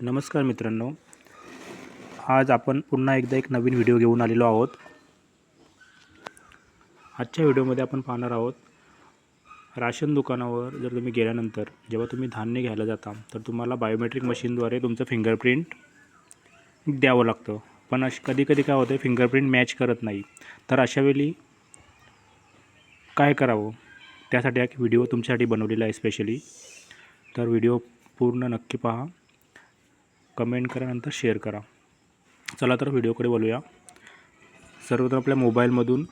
नमस्कार मित्रांनो. आज आपण पुन्हा एकदा एक नवीन व्हिडिओ घेऊन आलेलो आहोत. आजच्या व्हिडिओमध्ये आपण पाहणार आहोत राशन दुकानावर जर तुम्ही गेल्यानंतर जेव्हा तुम्ही धान्य घ्यायला जाता तर तुम्हाला बायोमेट्रिक मशीनद्वारे तुमचं फिंगरप्रिंट द्यावं लागतं. पण अश कधी कधी काय होतं फिंगरप्रिंट मॅच करत नाही. तर अशावेळी काय करावं? त्यासाठी एक व्हिडिओ तुमच्यासाठी बनवलेला आहे स्पेशली तर व्हिडिओ पूर्ण नक्की पहा. कमेंट करा नंतर शेअर करा. चला तर व्हिडिओकडे बोलूया सर्वत्र आपल्या मोबाईलमधून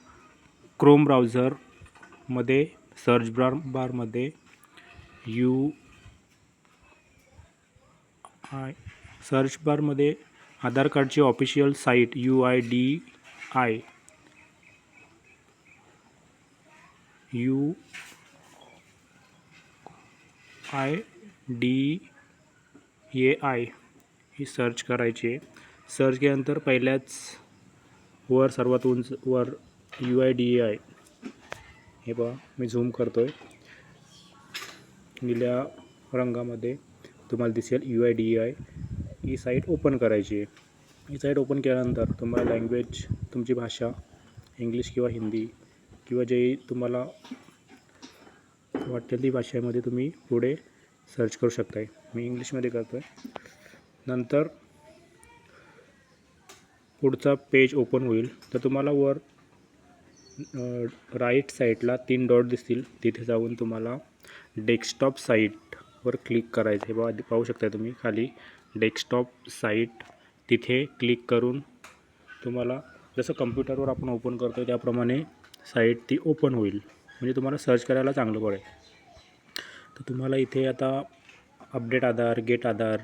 क्रोम ब्राउझरमध्ये सर्च बार बारमध्ये यू आय सर्च बारमध्ये आधार कार्डची official site U I D I U I D A I he search करायची आहे. सर्च केल्यानंतर पहिल्याच वर सर्वात उंच वर U I D A I हे पहा मी झूम करतो आहे निळ्या रंगामध्ये तुम्हाला दिसेल U I D A I he site open करायची आहे. ही साईट ओपन केल्यानंतर तुम्हाला लँग्वेज तुमची भाषा इंग्लिश किंवा हिंदी किंवा जे तुम्हाला वाटेल ती भाषेमध्ये तुम्ही पुढे सर्च करू शकताय. मी इंग्लिशमध्ये करतो आहे नंतर पुढचा पेज ओपन होईल. तर तुम्हाला वर राईट साईडला तीन डॉट दिसतील. तिथे जाऊन तुम्हाला डेस्कटॉप साईटवर क्लिक करायचं हे बघा पाहू शकता तुम्ही खाली डेस्कटॉप साईट तिथे क्लिक करून तुम्हाला जसं कम्प्युटरवर आपण ओपन करतो त्याप्रमाणे साईट ती ओपन होईल. म्हणजे तुम्हाला सर्च करायला चांगलं पडेल. तर तुम्हाला इथे आता update Aadhaar get Aadhaar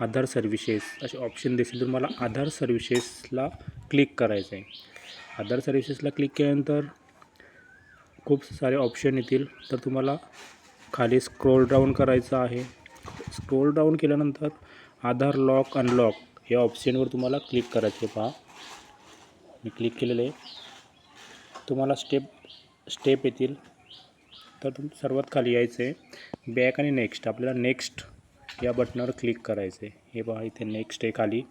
Aadhaar services असे ऑप्शन दिसेल तुम्हाला आधार सर्व्हिसेसला क्लिक करायचं आहे. आधार सर्व्हिसेसला क्लिक केल्यानंतर खूप सारे ऑप्शन येतील. तर तुम्हाला खाली स्क्रोल डाऊन करायचं आहे. स्क्रोल डाऊन केल्यानंतर आधार लॉक अनलॉक या ऑप्शनवर तुम्हाला क्लिक करायचे पहा. मी क्लिक केलेलं आहे. तुम्हाला स्टेप स्टेप येतील. तर तुम सर्वात खाली यायचं आहे. बॅक आणि नेक्स्ट आपल्याला नेक्स्ट या बटनावर क्लिक करायचं आहे हे बघा इथे नेक्स्ट आहे खाली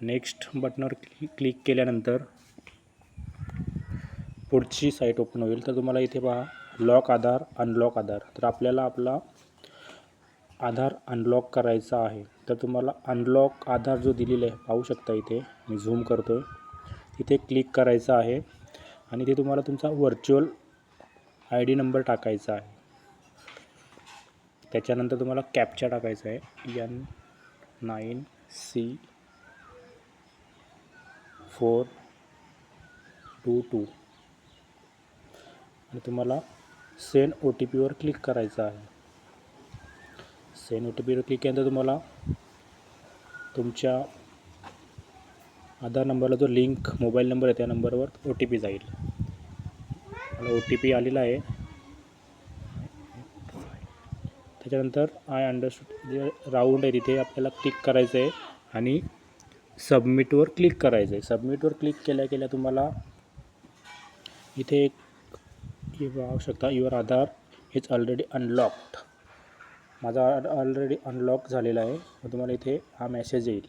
नेक्स्ट बटनावर क्लि क्लिक केल्यानंतर पुढची साईट ओपन होईल. तर तुम्हाला इथे पहा लॉक आधार अनलॉक आधार. तर आपल्याला आपला आधार अनलॉक करायचा आहे. तर तुम्हाला अनलॉक आधार जो दिलेला आहे पाहू शकता इथे. मी झूम करतो आहे तिथे क्लिक करायचं आहे. आणि ते तुम्हाला तुमचा व्हर्च्युअल आय डी नंबर टाकायचा आहे. त्याच्यानंतर तुम्हाला कॅपचा टाकायचा आहे. N nine C four two two आणि तुम्हाला सेन ओ टी पीवर क्लिक करायचं आहे. सेन ओ टी पीवर क्लिक केल्यानंतर तुम्हाला तुमच्या आधार नंबरला जो लिंक मोबाईल नंबर आहे त्या नंबरवर ओ टी पी जाईल. मला ओ टी पी आलेला आहे. त्याच्यानंतर आय अंडरस्टूड जे राऊंड आहे तिथे आपल्याला क्लिक करायचं आहे आणि सबमिटवर क्लिक करायचं आहे सबमिटवर क्लिक केल्या केल्या तुम्हाला इथे एक पाहू शकता your Aadhaar is already unlocked माझा ऑलरेडी अनलॉक झालेला आहे. मग तुम्हाला इथे हा मेसेज येईल.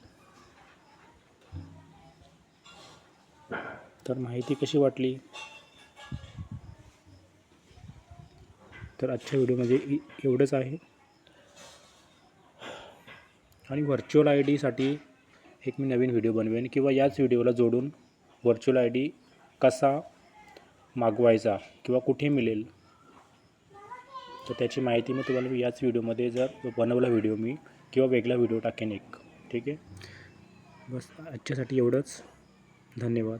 तर माहिती कशी वाटली? तर आजच्या व्हिडिओमध्ये इ- एवढंच आहे. आणि व्हर्च्युअल आय डीसाठी एक मी नवीन व्हिडिओ बनवेन किंवा याच व्हिडिओला जोडून व्हर्च्युअल आय डी कसा मागवायचा किंवा कुठे मिळेल तर त्याची माहिती मी तुम्हाला याच व्हिडिओमध्ये जर बनवला व्हिडिओ मी किंवा वेगळा व्हिडिओ टाकेन एक. ठीक आहे? बस आजच्यासाठी एवढंच. धन्यवाद.